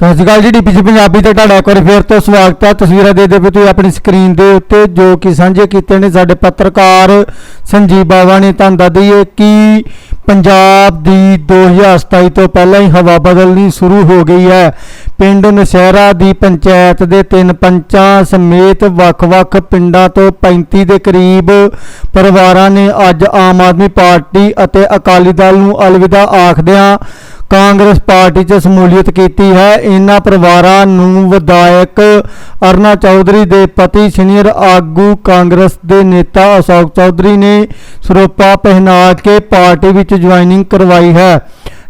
ਸਤਿ ਸ਼੍ਰੀ ਅਕਾਲ ਜੀ ਡੀਪੀਸੀ ਪੰਜਾਬੀ ਤੇ ਤੁਹਾਡਾ ਇੱਕ ਵਾਰੀ ਫੇਰ ਤੋਂ ਸਵਾਗਤ ਹੈ। ਤਸਵੀਰਾਂ ਦੇ ਦੇ ਵੀ ਤੁਸੀਂ ਆਪਣੀ ਸਕਰੀਨ ਦੇ ਉੱਤੇ, ਜੋ ਕਿ ਸਾਂਝੇ ਕੀਤੇ ਨੇ ਸਾਡੇ ਪੱਤਰਕਾਰ ਸੰਜੀਵ ਬਾਵਾ ਨੇ ਤੁਹਾਨੂੰ ਦੱਸ ਦਈਏ ਕਿ ਪੰਜਾਬ ਦੀ 2027 ਤੋਂ ਪਹਿਲਾਂ ਹੀ ਹਵਾ ਬਦਲਣੀ ਸ਼ੁਰੂ ਹੋ ਗਈ ਹੈ। ਪਿੰਡ ਨਸ਼ਹਿਰਾ ਦੀ ਪੰਚਾਇਤ ਦੇ ਤਿੰਨ ਪੰਚਾਂ ਸਮੇਤ ਵੱਖ-ਵੱਖ ਪਿੰਡਾਂ ਤੋਂ 35 ਦੇ ਕਰੀਬ ਪਰਿਵਾਰਾਂ ਨੇ ਅੱਜ ਆਮ ਆਦਮੀ ਪਾਰਟੀ ਅਤੇ ਅਕਾਲੀ ਦਲ ਨੂੰ ਅਲਵਿਦਾ ਆਖਦਿਆਂ ਕਾਂਗਰਸ ਪਾਰਟੀ 'ਚ ਸਮੂਲੀਅਤ ਕੀਤੀ ਹੈ। ਇਹਨਾਂ ਪਰਿਵਾਰਾਂ ਨੂੰ ਵਿਧਾਇਕ ਅਰਨਾ ਚੌਧਰੀ ਦੇ ਪਤੀ ਸੀਨੀਅਰ ਆਗੂ ਕਾਂਗਰਸ ਦੇ ਨੇਤਾ ਅਸ਼ੋਕ ਚੌਧਰੀ ਨੇ ਸਰੋਪਾ ਪਹਿਨਾ ਕੇ ਪਾਰਟੀ ਵਿੱਚ ਜੁਆਇਨਿੰਗ ਕਰਵਾਈ ਹੈ।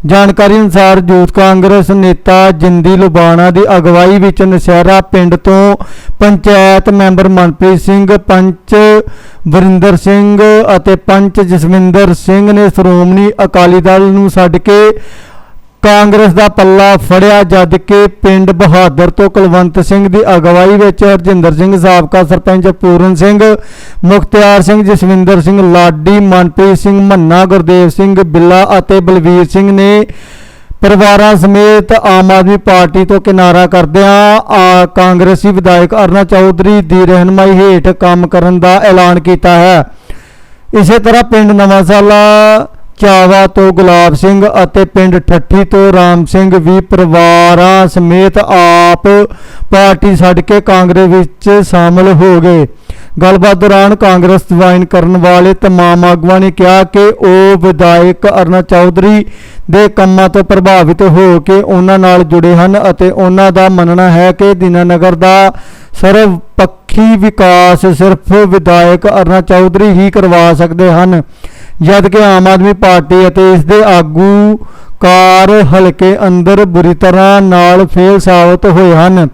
ਜਾਣਕਾਰੀ ਅਨੁਸਾਰ ਯੂਥ ਕਾਂਗਰਸ ਨੇਤਾ ਜਿੰਦੀ ਲੁਬਾਣਾ ਦੀ ਅਗਵਾਈ ਵਿੱਚ ਨਸ਼ਹਿਰਾ ਪਿੰਡ ਤੋਂ ਪੰਚਾਇਤ ਮੈਂਬਰ ਮਨਪ੍ਰੀਤ ਸਿੰਘ, ਪੰਚ ਵਰਿੰਦਰ ਸਿੰਘ ਅਤੇ ਪੰਚ ਜਸਵਿੰਦਰ ਸਿੰਘ ਨੇ ਸ਼੍ਰੋਮਣੀ ਅਕਾਲੀ ਦਲ ਨੂੰ ਛੱਡ ਕੇ ਕਾਂਗਰਸ ਦਾ ਪੱਲਾ ਫੜਿਆ ਜਦ ਕਿ ਪਿੰਡ ਬਹਾਦਰ ਤੋਂ ਕੁਲਵੰਤ ਸਿੰਘ ਦੀ ਅਗਵਾਈ ਵਿੱਚ ਹਰਜਿੰਦਰ ਸਿੰਘ ਸਾਬਕਾ ਸਰਪੰਚ ਪੂਰਨ ਸਿੰਘ, ਮੁਖਤਿਆਰ ਸਿੰਘ ਜਸਵਿੰਦਰ ਸਿੰਘ ਲਾਡੀ, ਮਨਪ੍ਰੀਤ ਸਿੰਘ ਮੰਨਾ, ਗੁਰਦੇਵ ਸਿੰਘ ਬਿੱਲਾ ਅਤੇ ਬਲਵੀਰ ਸਿੰਘ ਨੇ ਪਰਿਵਾਰਾਂ ਸਮੇਤ ਆਮ ਆਦਮੀ ਪਾਰਟੀ ਤੋਂ ਕਿਨਾਰਾ ਕਰਦਿਆਂ ਆ ਕਾਂਗਰਸੀ ਵਿਧਾਇਕ ਅਰਨਾ ਚੌਧਰੀ ਦੀ ਰਹਿਨਮਾਈ ਹੇਠ ਕੰਮ ਕਰਨ ਦਾ ਐਲਾਨ ਕੀਤਾ ਹੈ। ਇਸੇ ਤਰ੍ਹਾਂ ਪਿੰਡ ਨਵਾਂ ਸਾਲਾ ਚਾਵਾ ਤੋਂ ਗੁਲਾਬ ਸਿੰਘ ਅਤੇ ਪਿੰਡ ਠੱਠੀ ਤੋਂ ਰਾਮ ਸਿੰਘ ਵੀ ਪਰਿਵਾਰਾਂ ਸਮੇਤ ਆਪ ਪਾਰਟੀ ਛੱਡ ਕੇ ਕਾਂਗਰਸ ਵਿੱਚ ਸ਼ਾਮਲ ਹੋ ਗਏ। ਗੱਲਬਾਤ ਦੌਰਾਨ ਕਾਂਗਰਸ ਜੁਆਇਨ ਕਰਨ ਵਾਲੇ ਤਮਾਮ ਆਗੂਆਂ ਨੇ ਕਿਹਾ ਕਿ ਉਹ ਵਿਧਾਇਕ ਅਰਨਾ ਚੌਧਰੀ ਦੇ ਕੰਮਾਂ ਤੋਂ ਪ੍ਰਭਾਵਿਤ ਹੋ ਕੇ ਉਹਨਾਂ ਨਾਲ ਜੁੜੇ ਹਨ ਅਤੇ ਉਹਨਾਂ ਦਾ ਮੰਨਣਾ ਹੈ ਕਿ ਦੀਨਾਨਗਰ ਦਾ ਸਰਵ ਪੱਖੀ ਵਿਕਾਸ ਸਿਰਫ ਵਿਧਾਇਕ ਅਰਨਾ ਚੌਧਰੀ ਹੀ ਕਰਵਾ ਸਕਦੇ ਹਨ। ਜਦ ਕਿ ਆਮ ਆਦਮੀ ਪਾਰਟੀ ਅਤੇ ਇਸ ਦੇ ਆਗੂ ਕਾਰ ਹਲਕੇ ਅੰਦਰ ਬੁਰੀ ਤਰ੍ਹਾਂ ਨਾਲ ਫੇਲ ਸਾਬਤ ਹੋਏ ਹਨ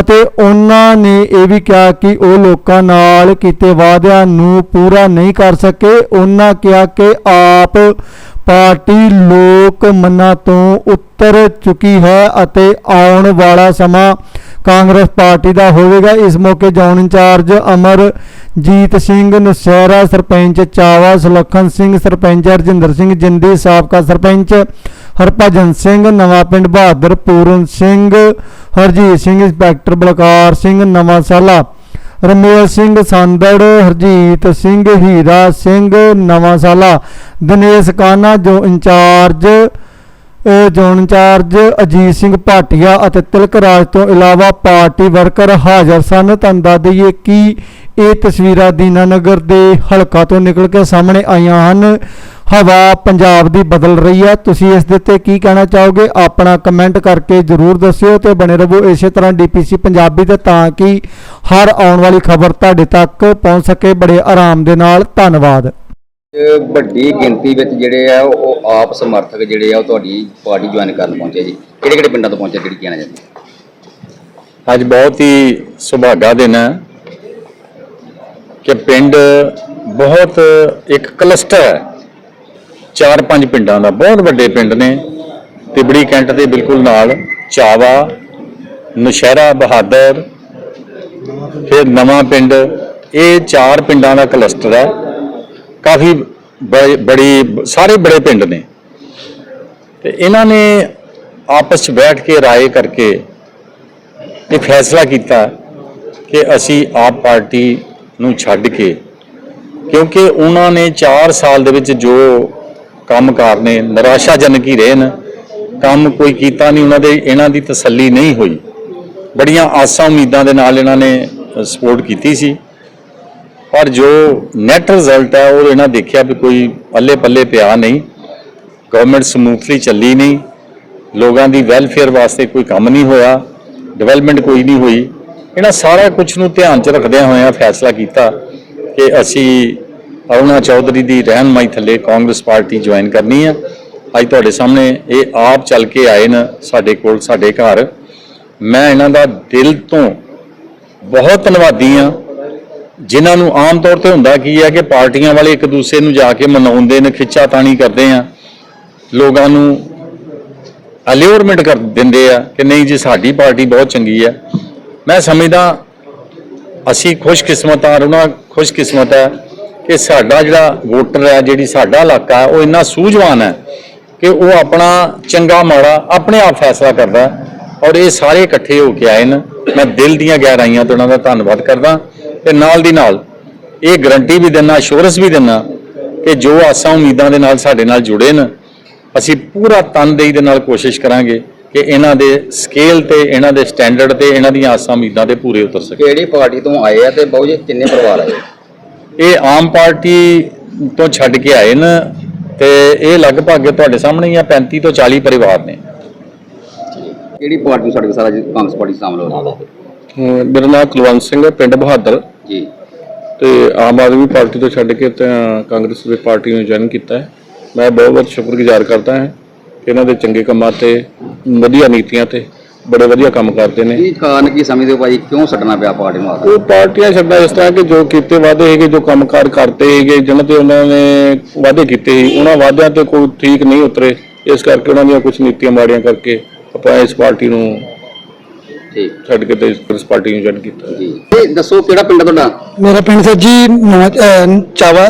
ਅਤੇ ਉਹਨਾਂ ਨੇ ਇਹ ਵੀ ਕਿਹਾ ਕਿ ਉਹ ਲੋਕਾਂ ਨਾਲ ਕੀਤੇ ਵਾਅਦਿਆਂ ਨੂੰ ਪੂਰਾ ਨਹੀਂ ਕਰ ਸਕੇ। ਉਹਨਾਂ ਕਿਹਾ ਕਿ ਆਪ ਪਾਰਟੀ ਲੋਕ ਮੰਨਾਂ ਤੋਂ ਉੱਤਰ ਚੁੱਕੀ ਹੈ ਅਤੇ ਆਉਣ ਵਾਲਾ ਸਮਾਂ ਕਾਂਗਰਸ ਪਾਰਟੀ ਦਾ ਹੋਵੇਗਾ। ਇਸ ਮੌਕੇ ਜ਼ੋਨ ਇੰਚਾਰਜ ਅਮਰਜੀਤ ਸਿੰਘ ਨੁਸੈਰਾ ਸਰਪੰਚ ਚਾਵਾ ਸੁਲੱਖਣ ਸਿੰਘ, ਸਰਪੰਚ ਰਜਿੰਦਰ ਸਿੰਘ, ਜਿੰਦੀ ਸਾਬਕਾ ਸਰਪੰਚ ਹਰਭਜਨ ਸਿੰਘ, ਨਵਾਂ ਪਿੰਡ ਬਹਾਦਰ ਪੂਰਨ ਸਿੰਘ, ਹਰਜੀਤ ਸਿੰਘ, ਇੰਸਪੈਕਟਰ ਬਲਕਾਰ ਸਿੰਘ, ਨਵਾਂ ਸਾਲਾ ਰਮੇਲ ਸਿੰਘ, ਸੰਦੜ, ਹਰਜੀਤ ਸਿੰਘ, ਹੀਰਾ ਸਿੰਘ, ਨਵਾਂ ਸਾਲਾ ਦਿਨੇਸ਼ ਕਾਨਾ, ਜੋ incharge zone incharge Ajit Singh Bhatia ਅਤੇ ਤਿਲਕ ਰਾਜ ਤੋਂ ਇਲਾਵਾ ਪਾਰਟੀ ਵਰਕਰ ਹਾਜ਼ਰ ਸਨ। ਤੁਹਾਨੂੰ ਦੱਸ ਦਈਏ ਕਿ ਇਹ ਤਸਵੀਰਾਂ ਦੀਨਾਨਗਰ ਦੇ ਹਲਕਾ ਤੋਂ ਨਿਕਲ ਕੇ ਸਾਹਮਣੇ ਆਈਆਂ ਹਨ। ਹਵਾ ਪੰਜਾਬ ਦੀ ਬਦਲ ਰਹੀ ਹੈ। ਤੁਸੀਂ ਇਸ ਦੇ ਉੱਤੇ ਕੀ ਕਹਿਣਾ ਚਾਹੋਗੇ? ਆਪਣਾ ਕਮੈਂਟ ਕਰਕੇ ਜਰੂਰ ਦੱਸਿਓ ਤੇ ਬਣੇ ਰਹੋ ਇਸੇ ਤਰ੍ਹਾਂ ਡੀਪੀਸੀ ਪੰਜਾਬੀ ਤੇ ਤਾਂ ਕਿ ਹਰ ਆਉਣ ਵਾਲੀ ਖਬਰ ਤੁਹਾਡੇ ਤੱਕ ਪਹੁੰਚ ਸਕੇ। ਬੜੇ ਆਰਾਮ ਦੇ ਨਾਲ। ਧੰਨਵਾਦ। ਵੱਡੀ ਗਿਣਤੀ ਵਿੱਚ ਜਿਹੜੇ ਆ, ਉਹ ਆਪ ਸਮਰਥਕ ਜਿਹੜੇ ਆ, ਉਹ ਤੁਹਾਡੀ ਪਾਰਟੀ ਜੁਆਇਨ ਕਰਨ ਪਹੁੰਚੇ ਜੀ। ਕਿਹੜੇ ਕਿਹੜੇ ਪਿੰਡਾਂ ਤੋਂ ਪਹੁੰਚੇ, ਜਿਹੜੀ ਕਹਿਣਾ ਚਾਹੁੰਦੇ? ਅੱਜ ਬਹੁਤ ਹੀ ਸੁਭਾਗਾ ਦਿਨ ਹੈ ਕਿ ਪਿੰਡ ਬਹੁਤ ਇੱਕ ਕਲਸਟਰ ਹੈ। ਚਾਰ ਪੰਜ ਪਿੰਡਾਂ ਦਾ, ਬਹੁਤ ਵੱਡੇ ਪਿੰਡ ਨੇ। ਤਿਬੜੀ ਕੈਂਟ ਦੇ ਬਿਲਕੁਲ ਨਾਲ ਚਾਵਾ, ਨਸ਼ਹਿਰਾ, ਬਹਾਦਰ, ਫਿਰ ਨਵਾਂ ਪਿੰਡ। ਇਹ ਚਾਰ ਪਿੰਡਾਂ ਦਾ ਕਲਸਟਰ ਹੈ। ਕਾਫੀ ਬੜੇ- ਬੜੀ ਸਾਰੇ ਬੜੇ ਪਿੰਡ ਨੇ। ਤੇ ਇਹਨਾਂ ਨੇ ਆਪਸ ਵਿੱਚ ਬੈਠ ਕੇ ਰਾਏ ਕਰਕੇ ਇਹ ਫੈਸਲਾ ਕੀਤਾ ਕਿ ਅਸੀਂ ਆਪ ਪਾਰਟੀ ਨੂੰ ਛੱਡ ਕੇ, ਕਿਉਂਕਿ ਉਹਨਾਂ ਨੇ 4 ਸਾਲ ਦੇ ਵਿੱਚ ਜੋ ਕੰਮਕਾਰ ਨੇ, ਨਿਰਾਸ਼ਾਜਨਕ ਹੀ ਰਹੇ ਨੇ ਕੰਮ ਕੋਈ ਕੀਤਾ ਨਹੀਂ, ਉਹਨਾਂ ਦੇ ਇਹਨਾਂ ਦੀ ਤਸੱਲੀ ਨਹੀਂ ਹੋਈ। ਬੜੀਆਂ ਆਸਾਂ ਉਮੀਦਾਂ ਦੇ ਨਾਲ ਇਹਨਾਂ ਨੇ ਸਪੋਰਟ ਕੀਤੀ ਸੀ। ਪਰ ਜੋ ਨੈਟ ਰਿਜ਼ਲਟ ਹੈ, ਉਹ ਇਹਨਾਂ ਦੇਖਿਆ ਵੀ ਕੋਈ ਪੱਲੇ ਪੱਲੇ ਪਿਆ ਨਹੀਂ। ਗਵਰਨਮੈਂਟ ਸਮੂਥਲੀ ਚੱਲੀ ਨਹੀਂ। ਲੋਕਾਂ ਦੀ ਵੈਲਫੇਅਰ ਵਾਸਤੇ ਕੋਈ ਕੰਮ ਨਹੀਂ ਹੋਇਆ। ਡਿਵੈਲਪਮੈਂਟ ਕੋਈ ਨਹੀਂ ਹੋਈ। ਇਹਨਾਂ ਸਾਰਾ ਕੁਝ ਨੂੰ ਧਿਆਨ 'ਚ ਰੱਖਦਿਆਂ ਹੋਇਆਂ ਫੈਸਲਾ ਕੀਤਾ ਕਿ ਅਸੀਂ ਅਰੁਣਾ ਚੌਧਰੀ ਦੀ ਰਹਿਨਮਾਈ ਥੱਲੇ ਕਾਂਗਰਸ ਪਾਰਟੀ ਜੁਆਇਨ ਕਰਨੀ ਆ। ਅੱਜ ਤੁਹਾਡੇ ਸਾਹਮਣੇ ਇਹ ਆਪ ਚੱਲ ਕੇ ਆਏ ਨੇ ਸਾਡੇ ਕੋਲ, ਸਾਡੇ ਘਰ। ਮੈਂ ਇਹਨਾਂ ਦਾ ਦਿਲ ਤੋਂ ਬਹੁਤ ਧੰਨਵਾਦੀ ਹਾਂ। ਜਿਨ੍ਹਾਂ ਨੂੰ ਆਮ ਤੌਰ ਤੇ ਹੁੰਦਾ ਕੀ ਹੈ ਕਿ ਪਾਰਟੀਆਂ ਵਾਲੇ ਇੱਕ ਦੂਸਰੇ ਨੂੰ ਜਾ ਕੇ ਮਨਾਉਂਦੇ ਨੇ, ਖਿੱਚਾ ਤਾਣੀ ਕਰਦੇ ਆ। ਲੋਕਾਂ ਨੂੰ ਅਲਿਓਰਮੈਂਟ ਕਰ ਦਿੰਦੇ ਆ ਕਿ ਨਹੀਂ ਜੀ, ਸਾਡੀ ਪਾਰਟੀ ਬਹੁਤ ਚੰਗੀ ਹੈ ਮੈਂ ਸਮਝਦਾ ਅਸੀਂ ਖੁਸ਼ਕਿਸਮਤ ਆ ਉਹਨਾਂ ਖੁਸ਼ਕਿਸਮਤ ਹੈ ਕਿ ਸਾਡਾ ਜਿਹੜਾ ਵੋਟਰ ਹੈ ਜਿਹੜੀ ਸਾਡਾ ਇਲਾਕਾ ਹੈ ਉਹ ਇੰਨਾ ਸੂਝਵਾਨ ਹੈ ਕਿ ਉਹ ਆਪਣਾ ਚੰਗਾ ਮਾੜਾ ਆਪਣੇ ਆਪ ਫੈਸਲਾ ਕਰਦਾ ਔਰ ਇਹ ਸਾਰੇ ਇਕੱਠੇ ਹੋ ਕੇ ਆਏ ਨੇ। ਮੈਂ ਦਿਲ ਦੀਆਂ ਗਹਿਰਾਈਆਂ ਤੋਂ ਉਹਨਾਂ ਦਾ ਧੰਨਵਾਦ ਕਰਦਾ। ਤੇ ਨਾਲ ਦੀ ਨਾਲ ਇਹ ਗਰੰਟੀ ਵੀ ਦਿੰਦਾ ਅਸ਼ੋਰੈਂਸ ਵੀ ਦਿੰਦਾ ਕਿ ਜੋ ਆਸਾਂ ਉਮੀਦਾਂ ਦੇ ਨਾਲ ਸਾਡੇ ਨਾਲ ਜੁੜੇ ਨੇ ਅਸੀਂ ਪੂਰਾ ਤਨਦੇਹੀ ਦੇ ਨਾਲ ਕੋਸ਼ਿਸ਼ ਕਰਾਂਗੇ ਕਿ ਇਹਨਾਂ ਦੇ ਸਕੇਲ ਤੇ ਇਹਨਾਂ ਦੇ ਸਟੈਂਡਰਡ ਤੇ ਇਹਨਾਂ ਦੀਆਂ ਆਸਾਂ ਉਮੀਦਾਂ ਤੇ ਪੂਰੇ ਉਤਰ ਸਕਣ। ਕਿਹੜੀ ਪਾਰਟੀ ਤੋਂ ਆਏ ਆ ਤੇ ਬਾਊ ਜੀ ਕਿੰਨੇ ਪਰਿਵਾਰ ਆਏ? ਇਹ ਆਮ ਪਾਰਟੀ ਤੋਂ ਛੱਡ ਕੇ ਆਏ ਨੇ ਤੇ ਇਹ ਲਗਭਗ ਤੁਹਾਡੇ ਸਾਹਮਣੇ ਹੀ ਆ 35 ਤੋਂ 40 ਪਰਿਵਾਰ ਨੇ। ਕਿਹੜੀ ਪਾਰਟੀ ਕੇ ਸਾਰਾ ਕਾਂਗਰਸ ਪਾਰਟੀ ਸ਼ਾਮਲ ਹੋ ਰਹੇ ਅਹ ਮੇਰਾ ਨਾਮ ਕੁਲਵੰਤ ਸਿੰਘ ਹੈ ਪਿੰਡ ਬਹਾਦਰ। ਜੀ। ਤੇ ਆਮ ਆਦਮੀ ਪਾਰਟੀ ਤੋਂ ਛੱਡ ਕੇ ਤਾਂ ਕਾਂਗਰਸ ਦੀ ਪਾਰਟੀ ਨੂੰ ਜੁਆਇਨ ਕੀਤਾ ਹੈ। ਮੈਂ ਬਹੁਤ ਬਹੁਤ ਸ਼ੁਕਰਗੁਜ਼ਾਰ ਕਰਦਾ ਹਾਂ ਇਹਨਾਂ ਦੇ ਚੰਗੇ ਕੰਮਾਂ ਤੇ ਵਧੀਆ ਨੀਤੀਆਂ ਤੇ ਬੜੇ ਵਧੀਆ ਕੰਮ ਕਰਦੇ ਨੇ। ਕੀ ਕਾਰਨ ਕੀ ਸਮਝਦੇ ਹੋ ਭਾਈ? ਕਿਉਂ ਛੱਡਣਾ ਪਿਆ ਪਾਰਟੀ ਨੂੰ ਉਹ ਪਾਰਟੀਆਂ ਛੱਡਦਾ ਇਸ ਤਰ੍ਹਾਂ ਕਿ ਜੋ ਕੀਤੇ ਵਾਅਦੇ ਹੈਗੇ ਜੋ ਕੰਮਕਾਰ ਕਰਤੇ ਹੈਗੇ ਜਿਨ੍ਹਾਂ ਤੇ ਉਹਨਾਂ ਨੇ ਵਾਅਦੇ ਕੀਤੇ ਸੀ ਉਹਨਾਂ ਵਾਅਦਿਆਂ ਤੇ ਕੋਈ ਠੀਕ ਨਹੀਂ ਉਤਰੇ। ਇਸ ਕਰਕੇ ਉਹਨਾਂ ਦੀਆਂ ਕੁਝ ਨੀਤੀਆਂ ਮਾੜੀਆਂ ਕਰਕੇ ਆਪਾਂ ਇਸ ਪਾਰਟੀ ਨੂੰ ਠੀਕ ਛੱਡ ਕੇ ਤੇ ਇਸ ਪਾਰਟੀ ਨੂੰ ਜੁਆਇਨ ਕੀਤਾ? ਜੀ। ਇਹ ਦੱਸੋ ਕਿਹੜਾ ਪਿੰਡ ਆ ਤੁਹਾਡਾ? ਮੇਰਾ ਪਿੰਡ ਸਰ ਜੀ ਨਵਾਂ- ਅਹ ਚਾਵਾ।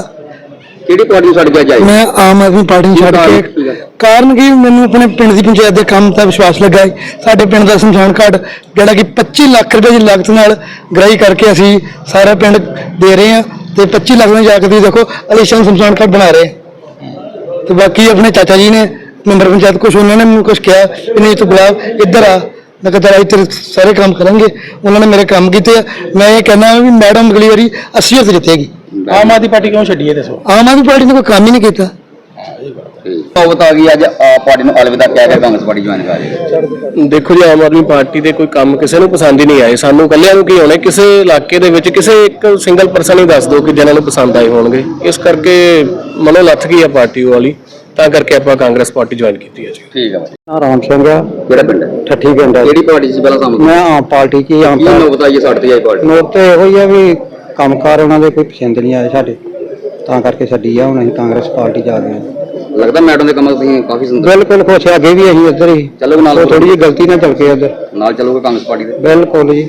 ਕਿਹੜੀ ਪਾਰਟੀ ਨੂੰ ਛੱਡ ਕੇ ਆਏ? ਮੈਂ ਆਮ ਆਦਮੀ ਪਾਰਟੀ ਨੂੰ ਛੱਡ ਕੀ? ਕਾਰਨ ਕਿ ਮੈਨੂੰ ਆਪਣੇ ਪਿੰਡ ਦੀ ਪੰਚਾਇਤ ਦੇ ਕੰਮ ਦਾ ਵਿਸ਼ਵਾਸ ਲੱਗਾ ਹੈ ਸਾਡੇ ਪਿੰਡ ਦਾ ਸ਼ਮਸ਼ਾਨ ਘਾਟ ਜਿਹੜਾ ਕਿ 25 ਲੱਖ ਰੁਪਏ ਦੀ ਲਾਗਤ ਨਾਲ ਗ੍ਰਾਈ ਕਰਕੇ ਅਸੀਂ ਸਾਰਾ ਪਿੰਡ ਦੇ ਰਹੇ ਹਾਂ ਤੇ 25 ਲੱਖ ਨਾਲ ਜਾ ਕੇ ਤੁਸੀਂ ਦੇਖੋ ਅਲੀਸ਼ਾਨ ਸ਼ਮਸ਼ਾਨ ਘਾਟ ਬਣਾ ਰਹੇ ਹਾਂ। ਤੇ ਬਾਕੀ ਆਪਣੇ ਚਾਚਾ ਜੀ ਨੇ ਮੈਂਬਰ ਪੰਚਾਇਤ ਕੁਝ ਉਹਨਾਂ ਨੇ ਮੈਨੂੰ ਕੁਝ ਕਿਹਾ ਕਿ ਨਹੀਂ ਤੂੰ ਗੁਲਾਬ ਇੱਧਰ ਆ। ਮੈਂ ਕਿਹਾ ਤੇਰਾ ਇੱਧਰ ਸਾਰੇ ਕੰਮ ਕਰਾਂਗੇ। ਉਹਨਾਂ ਨੇ ਮੇਰੇ ਕੰਮ ਕੀਤੇ। ਆ ਮੈਂ ਇਹ ਕਹਿੰਦਾ ਵੀ ਮੈਡਮ ਅਗਲੀ ਵਾਰੀ 80 ਹਜ਼ਾਰ ਜਿੱਤੇਗੀ। ਆਮ ਆਦਮੀ ਪਾਰਟੀ ਕਿਉਂ ਛੱਡੀ ਹੈ ਦੱਸੋ? ਆਮ ਆਦਮੀ ਪਾਰਟੀ ਨੇ ਕੋਈ ਕੰਮ ਹੀ ਨਹੀਂ ਕੀਤਾ। ਨੌਬਤ ਆ ਗਈ ਅੱਜ ਆਪ ਪਾਰਟੀ ਨੂੰ ਅਲਵਿਦਾ ਕਹਿ ਕੇ ਕਾਂਗਰਸ ਪਾਰਟੀ ਜੁਆਇਨ ਕਰ ਰਹੀ ਹੈ। ਦੇਖੋ ਜੀ ਆਮ ਆਦਮੀ ਪਾਰਟੀ ਦੇ ਕੋਈ ਕੰਮ ਕਿਸੇ ਨੂੰ ਪਸੰਦ ਹੀ ਨਹੀਂ ਆਏ। ਸਾਨੂੰ ਕੱਲਿਆਂ ਨੂੰ ਕੀ ਹੋਣੇ? ਕਿਸੇ ਇਲਾਕੇ ਦੇ ਵਿੱਚ ਕਿਸੇ ਇੱਕ ਸਿੰਗਲ ਪਰਸਨ ਹੀ ਦੱਸ ਦਿਓ ਕਿ ਜਿਹਨਾਂ ਨੂੰ ਪਸੰਦ ਆਏ ਹੋਣਗੇ। ਇਸ ਕਰਕੇ ਮਨੋਂ ਲੱਥ ਗਈ ਆ ਪਾਰਟੀ ਉਹ ਵਾਲੀ। ਤਾਂ ਕਰਕੇ ਆਪਾਂ ਕਾਂਗਰਸ ਪਾਰਟੀ ਜੁਆਇਨ ਕੀਤੀ ਹੈ ਜੀ। ਠੀਕ ਹੈ ਭਾਈ ਰਾਮ ਸਿੰਘ ਆ ਕਿਹੜਾ ਪਿੰਡ? ਹੈ ਠੱਠੀ ਪਿੰਡ ਆ ਕਿਹੜੀ ਪਾਰਟੀ 'ਚ ਪਹਿਲਾਂ ਸਮਝ ਮੈਂ ਆਮ ਪਾਰਟੀ ਕੀ ਆਮ ਕੀ ਨੌਬਤ ਆਈ ਹੈ ਸਾਡੇ ਤੇ ਆਈ ਪਾਰਟੀ? ਨੋਟ ਤੇ ਇਹੋ ਹੀ ਆ ਵੀ ਕੰਮਕਾਰ ਉਹਨਾਂ ਦੇ ਕੋਈ ਪਸੰਦ ਨਹੀਂ ਆਏ ਸਾਡੇ। ਤਾਂ ਕਰਕੇ ਛੱਡੀ ਆ ਹੁਣ ਅਸੀਂ ਕਾਂਗਰਸ ਪਾਰਟੀ ਜਾ ਗਏ ਹਾਂ। ਲੱਗਦਾ ਮੈਡਮ ਦੇ ਕੰਮਾਂ ਤੋਂ ਤੁਸੀਂ ਕਾਫੀ ਸੁੰਦਰ ਬਿਲਕੁਲ ਖੁਸ਼ ਆ, ਅੱਗੇ ਵੀ ਅਸੀਂ ਇੱਧਰ ਹੀ। ਚੱਲੋਗੇ ਨਾਲ ਥੋੜੀ ਜਿਹੀ ਗਲਤੀ ਨਾਲ ਚੱਲ ਕੇ ਇੱਧਰ। ਨਾਲ ਚੱਲੋਗੇ ਕਾਂਗਰਸ ਪਾਰਟੀ ਦੇ? ਬਿਲਕੁਲ ਜੀ।